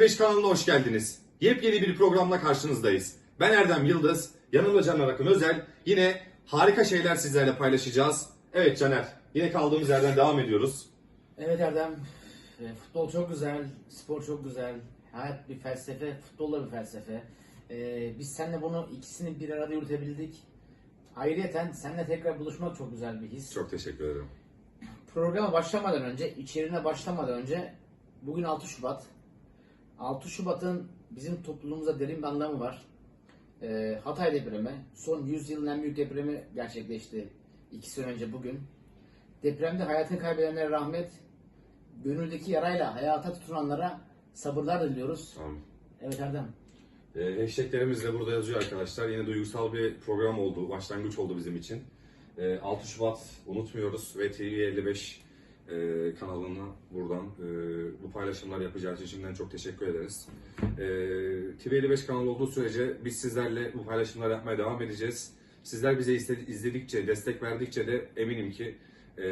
TV55 kanalına hoş geldiniz. Yepyeni bir programla karşınızdayız. Ben Erdem Yıldız, yanımda Caner Akın Özel. Yine harika şeyler sizlerle paylaşacağız. Evet Caner, yine kaldığımız yerden devam ediyoruz. Evet Erdem, e, futbol çok güzel, spor çok güzel, hayat bir felsefe, futbol da bir felsefe. E, biz seninle bunu ikisini bir arada yürütebildik. Ayrıyeten seninle tekrar buluşmak çok güzel bir his. Çok teşekkür ederim. Programa başlamadan önce, içeriğine başlamadan önce bugün 6 Şubat. 6 Şubat'ın bizim toplumumuza derin bir anlamı var. E, Hatay depremi, son 100 yılın en büyük depremi gerçekleşti 2 sene önce bugün. Depremde hayatını kaybedenlere rahmet, gönüldeki yarayla hayata tutunanlara sabırlar diliyoruz. Tamam. Evet Erdem. E, hashtaglerimiz de burada yazıyor arkadaşlar. Yine duygusal bir program oldu, başlangıç oldu bizim için. E, 6 Şubat unutmuyoruz ve TV55 e, kanalına buradan e, bu paylaşımlar yapacağız için şimdiden çok teşekkür ederiz. E, TV55 kanalı olduğu sürece biz sizlerle bu paylaşımları yapmaya devam edeceğiz. Sizler bize izle- izledikçe, destek verdikçe de eminim ki e,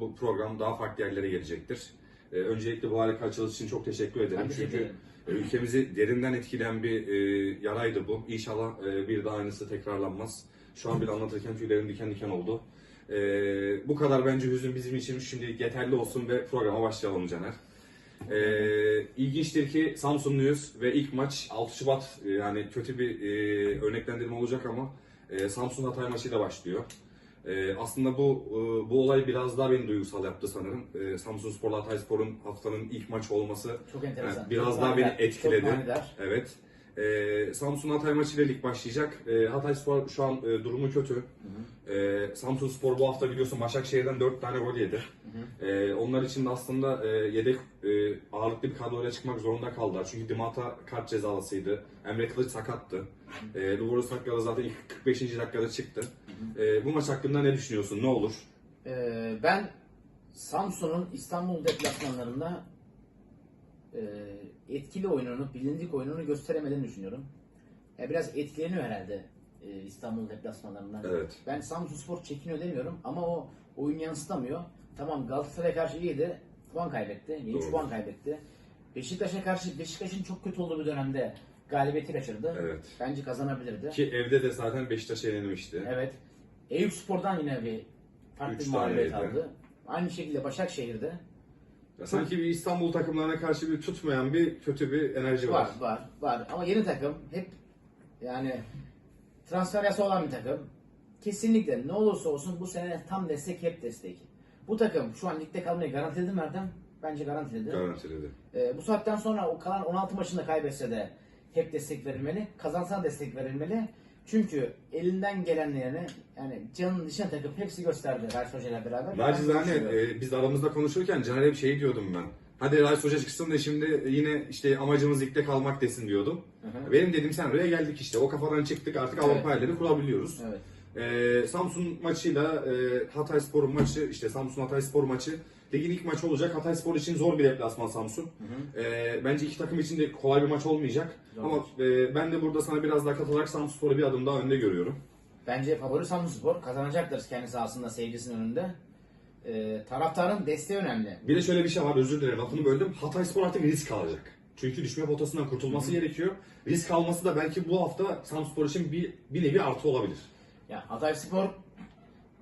bu program daha farklı yerlere gelecektir. E, öncelikle bu harika açılış için çok teşekkür ederim. Ben Çünkü ederim. e, Ülkemizi derinden etkileyen bir e, yaraydı bu. İnşallah e, bir daha aynısı tekrarlanmaz. Şu an bile anlatırken tüylerim diken diken oldu. E, bu kadar bence hüzün bizim için şimdi yeterli olsun ve programa başlayalım Caner. E, ilginçtir ki Samsunluyuz ve ilk maç 6 Şubat e, yani kötü bir e, örneklendirme olacak ama e, Samsun Hatay maçıyla başlıyor. E, aslında bu e, bu olay biraz daha beni duygusal yaptı sanırım. E, Samsun Spor'la Hatay Spor'un haftanın ilk maçı olması Çok enteresan. yani biraz Çok daha beni manidar, etkiledi. Çok manidar. Evet. Ee, Samsun Hatay maçıyla lig başlayacak. Ee, Hatay Spor şu an e, durumu kötü. Ee, Samsun Spor bu hafta biliyorsun Başakşehir'den 4 tane gol yedi. Ee, onlar için de aslında e, yedek e, ağırlıklı bir kadroyla çıkmak zorunda kaldılar. Çünkü Dimata kart cezalısıydı. Emre Kılıç sakattı. Ee, Duvara Sakkala zaten ilk 45. dakikada çıktı. Ee, bu maç hakkında ne düşünüyorsun? Ne olur? Ee, ben Samsun'un İstanbul deplasmanlarında e, etkili oyununu, bilindik oyununu gösteremediğini düşünüyorum. Ya biraz etkileniyor herhalde e, İstanbul deplasmanlarından. Evet. Ben Samsun Spor çekiniyor demiyorum ama o oyun yansıtamıyor. Tamam Galatasaray'a karşı iyiydi. Puan kaybetti. 3 Doğru. puan kaybetti. Beşiktaş'a karşı Beşiktaş'ın çok kötü olduğu bir dönemde galibiyeti kaçırdı. Evet. Bence kazanabilirdi. Ki evde de zaten Beşiktaş'a yenilmişti. Evet. Eyüp Spor'dan yine bir farklı Üç bir mağlubiyet taneydi. aldı. Aynı şekilde Başakşehir'de Ya sanki bir İstanbul takımlarına karşı bir tutmayan bir kötü bir enerji var. var, var, var. Ama yeni takım hep yani transfer yası olan bir takım. Kesinlikle ne olursa olsun bu sene tam destek hep destek. Bu takım şu an ligde kalmayı garantiledi mi Erdem? Bence garantiledi. Garantiledi. Ee, bu saatten sonra o kalan 16 maçında kaybetse de hep destek verilmeli. Kazansa destek verilmeli. Çünkü elinden gelenlerini yani canın dışına takıp hepsi gösterdi Raif Hoca ile beraber. Nacizane düşünüyorum. e, biz aramızda konuşurken Caner'e bir şey diyordum ben. Hadi Rice Hoca çıksın da şimdi yine işte amacımız ligde kalmak desin diyordum. hı. Benim dedim sen buraya geldik işte. O kafadan çıktık artık Evet. Avrupa yerleri kurabiliyoruz. Evet. E, Samsun maçıyla e, Hatay Spor maçı işte Samsun Hatay Spor maçı ligin ilk maçı olacak. Hatay Spor için zor bir deplasman Samsun. E, bence iki takım için de kolay bir maç olmayacak. Zor Ama e, ben de burada sana biraz daha katılarak Samsun Spor'u bir adım daha önde görüyorum. Bence favori Samsunspor kazanacaktır kendi sahasında seyircisinin önünde. Ee, taraftarın desteği önemli. Bir de şöyle bir şey var özür dilerim lafını böldüm. Hatay Spor artık risk alacak. Çünkü düşme potasından kurtulması gerekiyor. Risk alması da belki bu hafta Samspor için bir, bir nevi artı olabilir. Ya Hatay Spor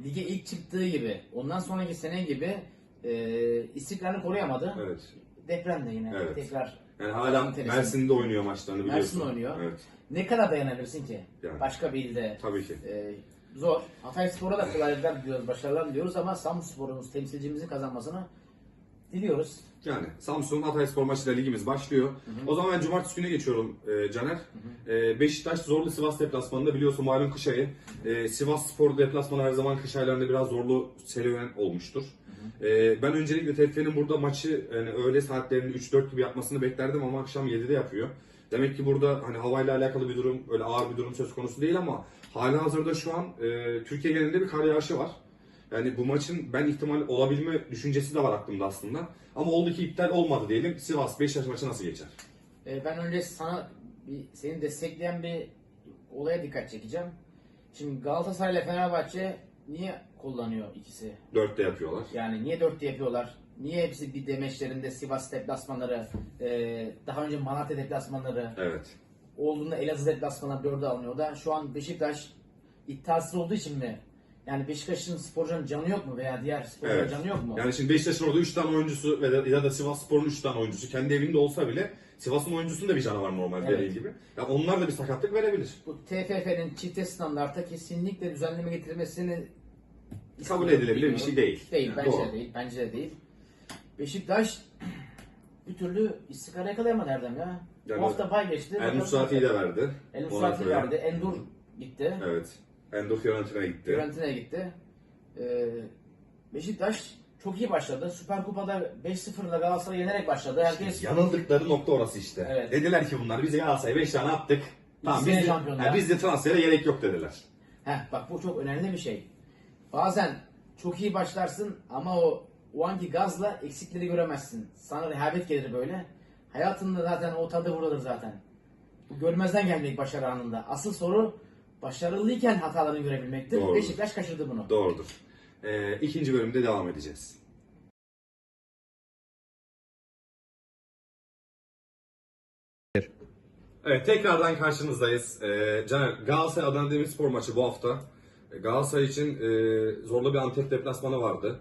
lige ilk çıktığı gibi, ondan sonraki sene gibi e, istikrarını koruyamadı. Evet. Deprem de yine Evet. tekrar Yani hala enteresan. Mersin'de oynuyor maçlarını biliyorsun. Mersin'de oynuyor. Evet. Ne kadar dayanabilirsin ki? Yani. Başka bir ilde. Tabii ki. E, zor. Hatay Spor'a da kolaylıklar diliyoruz, başarılar diliyoruz ama Samsunspor'umuz temsilcimizin kazanmasını diliyoruz. Yani Samsun Hatay Spor maçıyla ligimiz başlıyor. O zaman ben cumartesi gününe geçiyorum e, Caner. E, Beşiktaş zorlu Sivas deplasmanında biliyorsun malum kış ayı. E, Sivas Spor deplasmanı her zaman kış aylarında biraz zorlu serüven olmuştur. E, ben öncelikle TFF'nin burada maçı yani öğle saatlerinde 3-4 gibi yapmasını beklerdim ama akşam 7'de yapıyor. Demek ki burada hani havayla alakalı bir durum, öyle ağır bir durum söz konusu değil ama hala hazırda şu an e, Türkiye genelinde bir kar yağışı var. Yani bu maçın ben ihtimal olabilme düşüncesi de var aklımda aslında. Ama oldu ki iptal olmadı diyelim. Sivas Beşiktaş maçı nasıl geçer? E, ben önce sana bir, seni destekleyen bir olaya dikkat çekeceğim. Şimdi Galatasaray ile Fenerbahçe niye kullanıyor ikisi? Dörtte yapıyorlar. Yani niye dörtte yapıyorlar? Niye hepsi bir demeçlerinde Sivas deplasmanları, e, daha önce Malatya deplasmanları, Evet. olduğunda Elazığ deplasmanları dördü alınıyor. Da şu an Beşiktaş iddiasız olduğu için mi? Yani Beşiktaş'ın sporcunun canı yok mu veya diğer sporcuların Evet. canı yok mu? Yani şimdi Beşiktaş'ın orada 3 tane oyuncusu ve de, ya da Sivas Spor'un 3 tane oyuncusu kendi evinde olsa bile Sivas'ın oyuncusunun da bir canı var normalde Evet. gibi. Ya onlar da bir sakatlık verebilir. Bu TFF'nin çifte standarta kesinlikle düzenleme getirilmesini Kabul edilebilir bir şey değil. Değil, Yani bence doğru. de değil, bence de değil. Beşiktaş bir türlü istikrar yakalayamadı Erdem ya. Yani Bu hafta pay geçti. El Musrati'yi de verdi. El Ondan sonra- verdi. Endur gitti. Evet. Endo Fiorentina'ya gitti. Fiorentina'ya gitti. Ee, Beşiktaş çok iyi başladı. Süper Kupa'da 5-0'la Galatasaray'ı yenerek başladı. Herkes Yanıldıkları nokta orası işte. Evet. Dediler ki bunlar bize Galatasaray'a 5 tane attık. Tamam sene biz de, şampiyonlar. ha, biz de transfere gerek yok dediler. Heh, bak bu çok önemli bir şey. Bazen çok iyi başlarsın ama o o anki gazla eksikleri göremezsin. Sana rehavet gelir böyle. Hayatında zaten o tadı buradadır zaten. Bu görmezden gelmek başarı anında. Asıl soru başarılıyken hatalarını görebilmektir. Doğrudur. Beşiktaş kaçırdı bunu. Doğrudur. Ee, ikinci bölümde devam edeceğiz. Evet tekrardan karşınızdayız. Ee, Caner Galatasaray Adana Demirspor maçı bu hafta. Ee, Galatasaray için e, zorlu bir Antep deplasmanı vardı.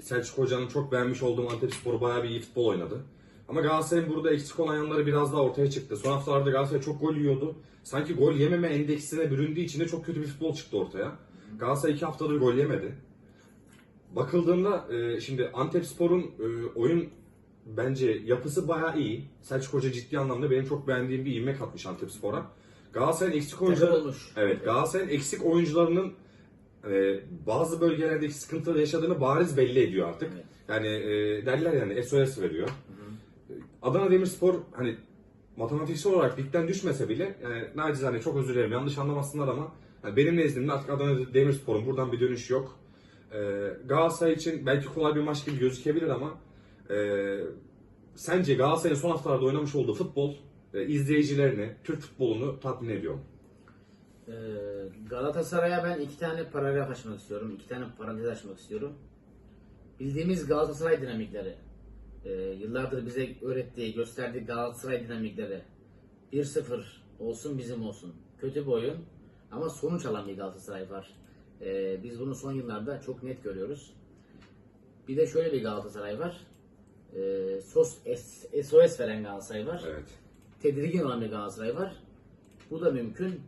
Selçuk Hoca'nın çok beğenmiş olduğum Antep Sporu bayağı bir iyi futbol oynadı. Ama Galatasaray'ın burada eksik olan yanları biraz daha ortaya çıktı. Son haftalarda Galatasaray çok gol yiyordu. Sanki gol yememe endeksine büründüğü için de çok kötü bir futbol çıktı ortaya. Galatasaray iki haftadır gol yemedi. Bakıldığında e, şimdi Antep Spor'un e, oyun bence yapısı bayağı iyi. Selçuk Hoca ciddi anlamda benim çok beğendiğim bir ivme katmış Antep Spor'a. Galatasaray'ın eksik oyuncuları... Evet Galatasaray'ın eksik oyuncularının e, bazı bölgelerdeki sıkıntıları yaşadığını bariz belli ediyor artık. Evet. Yani e, derler yani SOS veriyor. Adana Demirspor hani matematiksel olarak ligden düşmese bile yani nacizane çok özür dilerim yanlış anlamasınlar ama yani benim nezdimde artık Adana Demirspor'un buradan bir dönüş yok. Ee, Galatasaray için belki kolay bir maç gibi gözükebilir ama e, sence Galatasaray'ın son haftalarda oynamış olduğu futbol e, izleyicilerini, Türk futbolunu tatmin ediyor mu? Ee, Galatasaray'a ben iki tane paragraf açmak istiyorum. iki tane parantez açmak istiyorum. Bildiğimiz Galatasaray dinamikleri. E, yıllardır bize öğrettiği, gösterdiği Galatasaray dinamikleri. 1-0 olsun bizim olsun. Kötü bir oyun ama sonuç alan bir Galatasaray var. E, biz bunu son yıllarda çok net görüyoruz. Bir de şöyle bir Galatasaray var. E, SOS, SOS veren Galatasaray var Evet. tedirgin olan bir Galatasaray var. Bu da mümkün.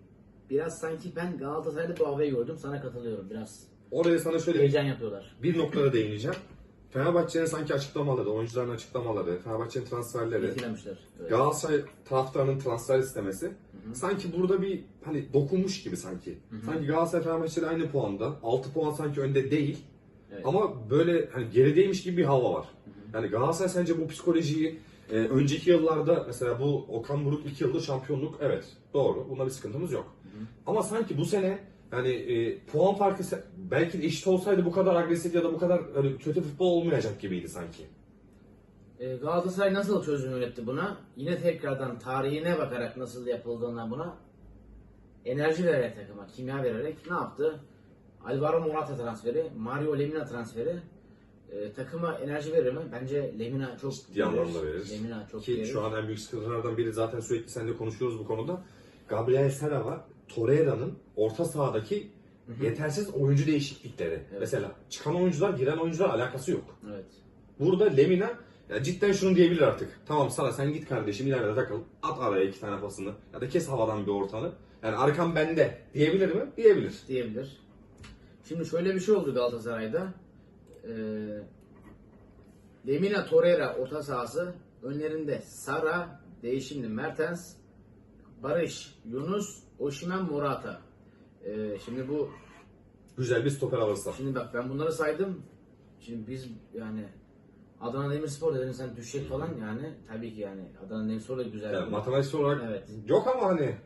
Biraz sanki ben Galatasaray'da bu havayı gördüm. Sana katılıyorum biraz. Oraya sana şöyle Heyecan yapıyorlar. bir noktada değineceğim. Fenerbahçe'nin sanki açıklamaları, oyuncuların açıklamaları, Fenerbahçe'nin transferleri. Evet. Galatasaray taraftarının transfer istemesi sanki burada bir hani dokunmuş gibi sanki. Sanki Galatasaray Fenerbahçe'de aynı puanda. 6 puan sanki önde değil. Evet. Ama böyle hani gerideymiş gibi bir hava var. Yani Galatasaray sence bu psikolojiyi e, önceki yıllarda mesela bu Okan Buruk 2 yıldır şampiyonluk evet doğru. Bunda bir sıkıntımız yok. Ama sanki bu sene yani e, puan farkı se- belki de eşit olsaydı bu kadar agresif ya da bu kadar hani, kötü futbol olmayacak gibiydi sanki. Ee, Galatasaray nasıl çözüm üretti buna? Yine tekrardan tarihine bakarak nasıl yapıldığına buna enerji vererek takıma, kimya vererek ne yaptı? Alvaro Morata transferi, Mario Lemina transferi e, takıma enerji verir mi? Bence Lemina çok Ciddi anlamda verir. Lemina çok Ki verir. şu an en büyük sıkıntılardan biri zaten sürekli seninle konuşuyoruz bu konuda. Gabriel Sara Torreira'nın orta sahadaki yetersiz oyuncu değişiklikleri. Mesela çıkan oyuncular, giren oyuncular alakası yok. Evet. Burada Lemina ya cidden şunu diyebilir artık. Tamam Sara sen git kardeşim ileride takıl. At araya iki tane pasını. Ya da kes havadan bir ortanı. Yani arkam bende diyebilir mi? Diyebilir. diyebilir. Şimdi şöyle bir şey oldu Galatasaray'da. Ee, Lemina Torreira orta sahası önlerinde Sara, değişimli Mertens, Barış, Yunus, Osimhen, Morata. Ee, şimdi bu Güzel bir stoper alırsa. şimdi bak ben bunları saydım. Şimdi biz yani Adana Demirspor dedin sen düşecek falan yani tabii ki yani Adana Demirspor da güzel. Yani bir- matematiksel olarak Evet. yok ama hani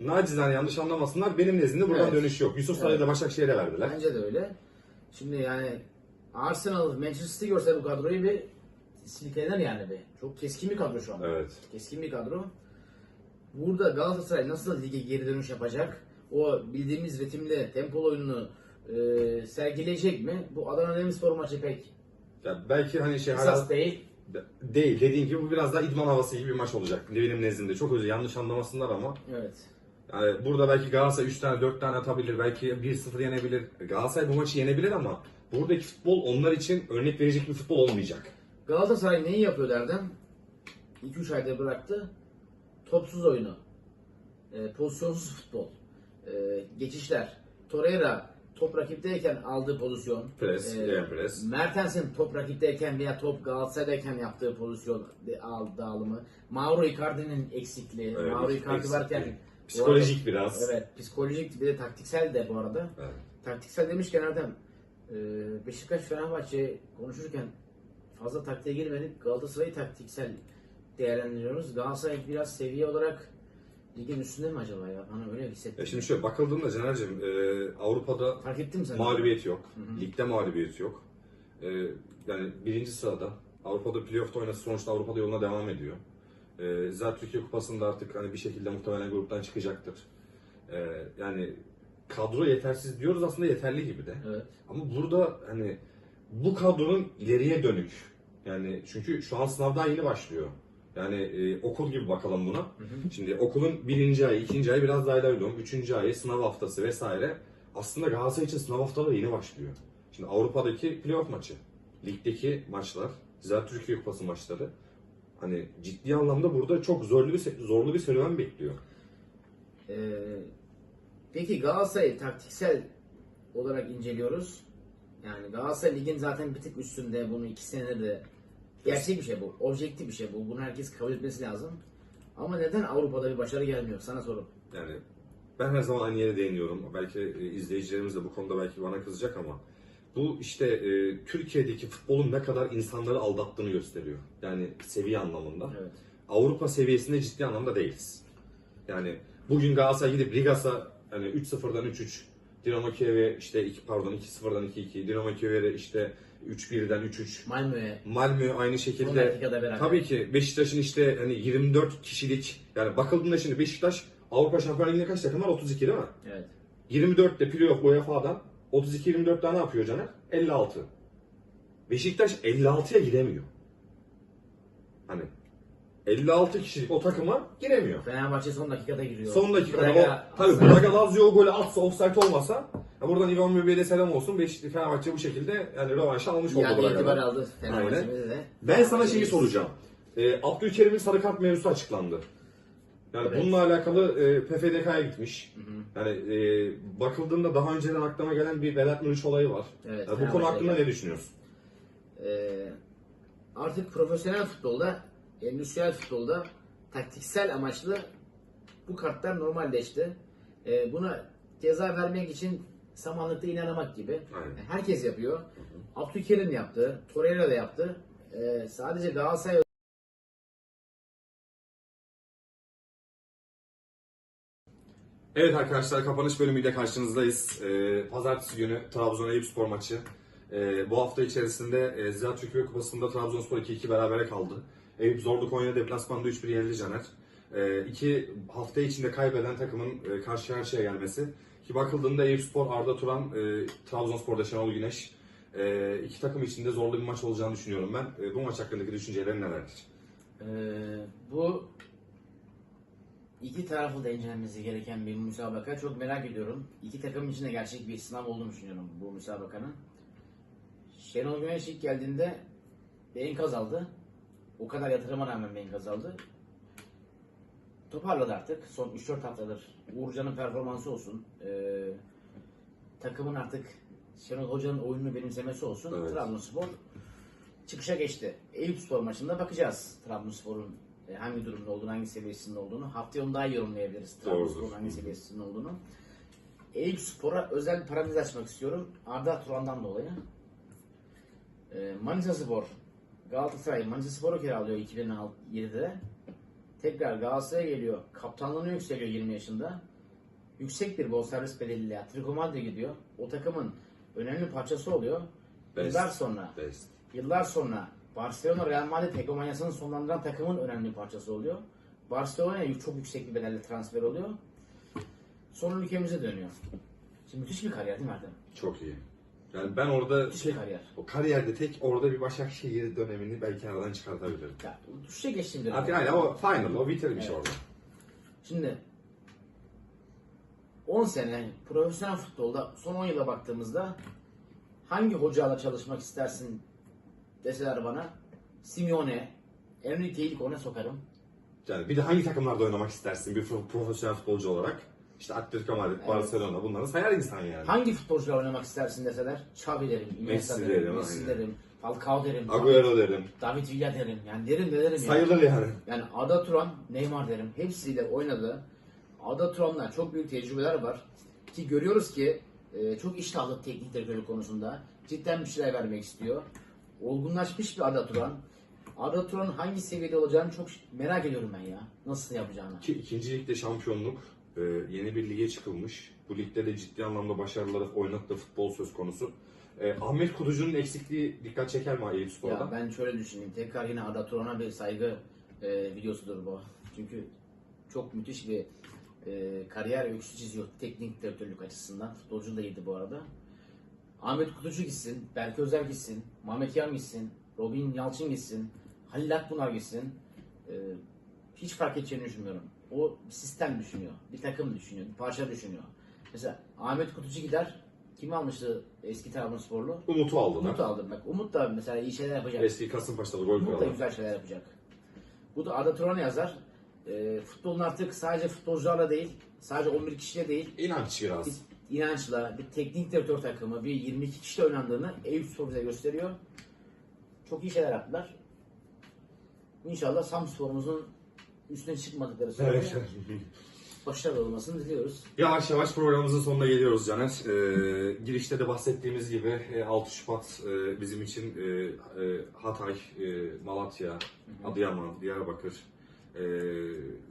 nacizane yanlış anlamasınlar. Benim nezdimde buradan Evet. dönüş yok. Yusuf Saray'ı da Başakşehir'e verdiler. Bence de öyle. Şimdi yani Arsenal, Manchester City görse bu kadroyu bir silkelenir yani bir. Çok keskin bir kadro şu an. Evet. Keskin bir kadro. Burada Galatasaray nasıl lige geri dönüş yapacak? O bildiğimiz ritimli tempolu oyununu e, sergileyecek mi? Bu Adana Demirspor maçı pek Ya belki hani şey hala Esas değil. değil. Dediğin gibi bu biraz daha idman havası gibi bir maç olacak benim nezdimde. Çok özür yanlış anlamasınlar ama. Evet. Yani burada belki Galatasaray 3 tane 4 tane atabilir. Belki 1-0 yenebilir. Galatasaray bu maçı yenebilir ama buradaki futbol onlar için örnek verecek bir futbol olmayacak. Galatasaray neyi yapıyor derdim? 2-3 ayda bıraktı. Topsuz oyunu. E, pozisyonsuz futbol. E, geçişler. Torreira top rakipteyken aldığı pozisyon. Pres, E, pres. Mertens'in top rakipteyken veya top Galatasaray'dayken yaptığı pozisyon de- al, dağılımı. Mauro Icardi'nin eksikliği. Evet, Mauro Icardi eksikliği. varken Psikolojik biraz. Evet, psikolojik bir de taktiksel de bu arada. Evet. Taktiksel demişken Erdem, e, Beşiktaş Fenerbahçe konuşurken fazla taktiğe girmedik. Galatasaray'ı taktiksel değerlendiriyoruz. Galatasaray biraz seviye olarak ligin üstünde mi acaba ya? Bana öyle hissettim. Ya şimdi şöyle bakıldığında Caner'cim e, Avrupa'da Fark ettin mi sen? mağlubiyet yok. Ligde mağlubiyet yok. E, yani birinci sırada. Avrupa'da playoff'ta oynasa sonuçta Avrupa'da yoluna devam ediyor. E, zaten Türkiye Kupası'nda artık hani bir şekilde muhtemelen gruptan çıkacaktır. E, yani kadro yetersiz diyoruz aslında yeterli gibi de. Evet. Ama burada hani bu kadronun ileriye dönük yani çünkü şu an sınav daha yeni başlıyor. Yani e, okul gibi bakalım buna. Şimdi okulun birinci ayı, ikinci ayı biraz daha ilerliyorum. Üçüncü ayı, sınav haftası vesaire. Aslında Galatasaray için sınav haftaları yeni başlıyor. Şimdi Avrupa'daki playoff maçı, ligdeki maçlar, zaten Türkiye Kupası maçları. Hani ciddi anlamda burada çok zorlu bir zorlu bir serüven bekliyor. Ee, peki Galatasaray taktiksel olarak inceliyoruz. Yani Galatasaray ligin zaten bir tık üstünde bunu iki senedir de gerçek bir şey bu. Objektif bir şey bu. Bunu herkes kabul etmesi lazım. Ama neden Avrupa'da bir başarı gelmiyor? Sana sorum. Yani ben her zaman aynı yere değiniyorum. Belki e, izleyicilerimiz de bu konuda belki bana kızacak ama bu işte e, Türkiye'deki futbolun ne kadar insanları aldattığını gösteriyor. Yani seviye anlamında. Evet. Avrupa seviyesinde ciddi anlamda değiliz. Yani bugün Galatasaray gidip Ligas'a hani 3-0'dan 3-3, Dinamo Kiev'e işte 2 pardon 2-0'dan 2-2, Dinamo Kiev'e işte 3-1'den 3-3. Malmö'ye Malmö aynı son şekilde dakikada beraber. Tabii ki Beşiktaş'ın işte hani 24 kişilik yani bakıldığında şimdi Beşiktaş Avrupa Şampiyonlar Ligi'nde kaç takım var? 32 değil mi? Evet. 24 de playoff UEFA'dan 32-24 tane yapıyor Caner? 56. Beşiktaş 56'ya giremiyor. Hani 56 kişilik o takıma giremiyor. Fenerbahçe son dakikada giriyor. Son dakikada Braga- o, tabii Braga Lazio o golü atsa offside olmasa ya buradan İvan Möbiye'de selam olsun. Beşiktaş Fenerbahçe bu şekilde yani rövanşı almış oldu itibar Braga'dan. aldı Fenerbahçe'de de. Ben sana şeyi soracağım. Ee, Abdülkerim'in sarı kart mevzusu açıklandı. Yani Evet. bununla alakalı e, PFDK'ya gitmiş. Yani e, bakıldığında daha önceden aklıma gelen bir Vedat Muriç olayı var. Evet, Yani bu konu hakkında ne düşünüyorsun? Ee, artık profesyonel futbolda, endüstriyel futbolda taktiksel amaçlı bu kartlar normalleşti. Ee, buna ceza vermek için samanlıkta inanmak gibi. Aynen. Herkes yapıyor. Abdülkerim yaptı, Torreira da yaptı. Ee, sadece Galatasaray Evet arkadaşlar kapanış bölümüyle karşınızdayız. Ee, Pazartesi günü Trabzon Eyüpspor maçı. Ee, bu hafta içerisinde e, Ziraat Türkiye Kupası'nda Trabzonspor 2-2 berabere kaldı. Eyüp Zorlu Konya deplasmanda 3-1 yenildi Caner. Ee, iki hafta içinde kaybeden takımın e, karşı karşıya gelmesi. Ki bakıldığında Eyüpspor, Arda Turan, e, Trabzonspor'da Şenol Güneş. E, iki takım içinde zorlu bir maç olacağını düşünüyorum ben. E, bu maç hakkındaki düşüncelerin nelerdir? Ee, bu iki tarafı da incelenmesi gereken bir müsabaka. Çok merak ediyorum. İki takım için de gerçek bir sınav olduğunu düşünüyorum bu müsabakanın. Şenol Güneş ilk geldiğinde bir enkaz aldı. O kadar yatırıma rağmen enkaz aldı. Toparladı artık. Son 3-4 haftadır. Uğurcan'ın performansı olsun. Ee, takımın artık Şenol Hoca'nın oyununu benimsemesi olsun. Evet. Trabzonspor çıkışa geçti. Eyüpspor maçında bakacağız Trabzonspor'un e, hangi durumda olduğunu, hangi seviyesinde olduğunu. Haftaya onu daha iyi yorumlayabiliriz Trabzonspor'un hangi seviyesinde olduğunu. Eyüpspor'a özel bir parantez açmak istiyorum. Arda Turan'dan dolayı. E, Manisa Spor, Galatasaray Manisa Spor'u kiralıyor 2007'de. Tekrar Galatasaray'a geliyor. Kaptanlığını yükseliyor 20 yaşında. Yüksek bir bonservis bedeliyle Atletico Madrid'e gidiyor. O takımın önemli parçası oluyor. Best. Yıllar sonra Best. Yıllar sonra Barcelona Real Madrid hegemonyasını sonlandıran takımın önemli parçası oluyor. Barcelona'ya çok yüksek bir bedelle transfer oluyor. Sonra ülkemize dönüyor. Şimdi müthiş bir kariyer değil mi Erdem? Çok iyi. Yani ben orada tek, kariyer. o kariyerde tek orada bir Başakşehir dönemini belki aradan çıkartabilirim. Ya, düşüşe geçtim dedim. Artık aynen o final, o bitirmiş Evet. orada. Şimdi 10 sene profesyonel futbolda son 10 yıla baktığımızda hangi hocayla çalışmak istersin deseler bana Simeone, Enrique'yi ilk ona sokarım. Yani bir de hangi takımlarda oynamak istersin bir pro- profesyonel futbolcu olarak? İşte Atletico Madrid, Evet. Barcelona bunları sayar insan yani. Hangi futbolcular oynamak istersin deseler Xavi derim, Messi derim, derim, Messi aynen. derim, Falcao derim, Agüero derim. David Villa derim. Yani derim de derim. Sayılır yani. Yani Ada Turan, Neymar derim. Hepsiyle oynadı. Ada Turan'la çok büyük tecrübeler var. Ki görüyoruz ki e, çok iştahlı teknik direktörlük konusunda. Cidden bir şeyler vermek istiyor. Olgunlaşmış bir Ada Turan. Ada Turan'ın hangi seviyede olacağını çok merak ediyorum ben ya. Nasıl yapacağını. Ki ikinci ligde şampiyonluk, e, yeni bir lige çıkılmış. Bu ligde de ciddi anlamda başarıları oynattığı futbol söz konusu. E, Ahmet Kutucu'nun eksikliği dikkat çeker mi Eyüp Spor'da? Ya ben şöyle düşüneyim. Tekrar yine Ada Turan'a bir saygı e, videosudur bu. Çünkü çok müthiş bir e, kariyer öyküsü çiziyor teknik direktörlük açısından. Futbolcu da iyiydi bu arada. Ahmet Kutucu gitsin, Berke Özer gitsin, Mehmet Yan gitsin, Robin Yalçın gitsin, Halil Akbunar gitsin. E, hiç fark edeceğini düşünmüyorum. O sistem düşünüyor, bir takım düşünüyor, bir parça düşünüyor. Mesela Ahmet Kutucu gider, kim almıştı eski Trabzonsporlu? Umut'u aldılar. Umut aldım bak. Umut da mesela iyi şeyler yapacak. Eski Kasımpaşa'da gol Umut da kralı. güzel şeyler yapacak. Bu da Arda Turan yazar. E, futbolun artık sadece futbolcularla değil, sadece 11 kişiyle değil, İnanç biraz. bir inançla, bir teknik direktör takımı, bir 22 kişiyle oynandığını Eyüp Spor bize gösteriyor. Çok iyi şeyler yaptılar. İnşallah Samspor'umuzun üstüne çıkmadıkları sürece Evet. başarılı olmasını diliyoruz. Yavaş yavaş programımızın sonuna geliyoruz Caner. Ee, girişte de bahsettiğimiz gibi e, 6 Şubat e, bizim için e, e, Hatay, e, Malatya, Adıyaman, Diyarbakır. E,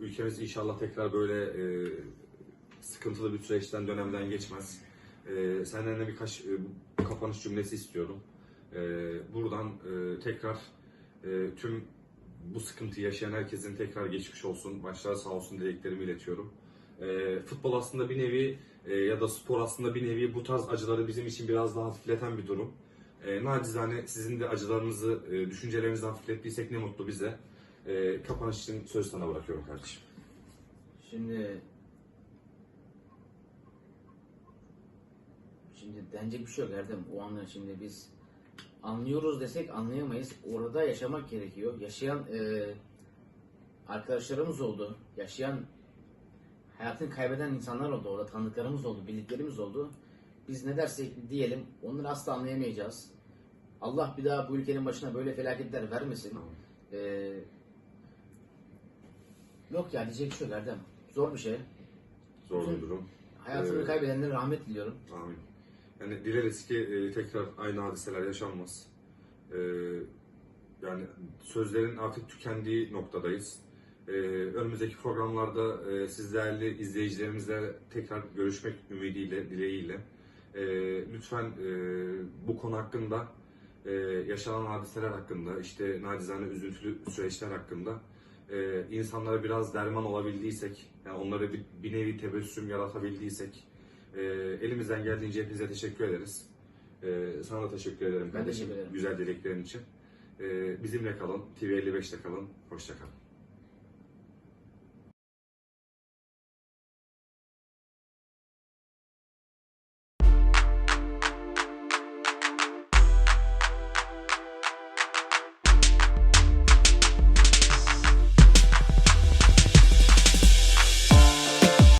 ülkemiz inşallah tekrar böyle e, sıkıntılı bir süreçten, dönemden geçmez. E, senden de birkaç e, kapanış cümlesi istiyorum. E, buradan e, tekrar e, tüm bu sıkıntıyı yaşayan herkesin tekrar geçmiş olsun, başlar sağ olsun dileklerimi iletiyorum. E, futbol aslında bir nevi e, ya da spor aslında bir nevi bu tarz acıları bizim için biraz daha hafifleten bir durum. E, nacizane sizin de acılarınızı, e, düşüncelerinizi hafiflettiysek ne mutlu bize. E, kapanış için söz sana bırakıyorum kardeşim. Şimdi Şimdi denecek bir şey yok Erdem. O anı şimdi biz anlıyoruz desek anlayamayız. Orada yaşamak gerekiyor. Yaşayan e, arkadaşlarımız oldu. Yaşayan hayatını kaybeden insanlar oldu. Orada tanıdıklarımız oldu. Bildiklerimiz oldu. Biz ne dersek diyelim onları asla anlayamayacağız. Allah bir daha bu ülkenin başına böyle felaketler vermesin. E, yok ya diyecek bir şey Erdem. Zor bir şey. Zor bir durum. Hayatını Ee, kaybedenlere rahmet diliyorum. Amin. Yani dileriz ki e, tekrar aynı hadiseler yaşanmaz. E, yani sözlerin artık tükendiği noktadayız. E, önümüzdeki programlarda e, siz değerli izleyicilerimizle tekrar görüşmek ümidiyle, dileğiyle. E, lütfen e, bu konu hakkında, e, yaşanan hadiseler hakkında, işte nacizane üzüntülü süreçler hakkında e, insanlara biraz derman olabildiysek, yani onlara bir, bir nevi tebessüm yaratabildiysek, e, elimizden geldiğince hepinize teşekkür ederiz. E, sana da teşekkür ederim Ben kardeşim teşekkür ederim. güzel dileklerin için. E, bizimle kalın, TV55'te kalın, hoşça kalın.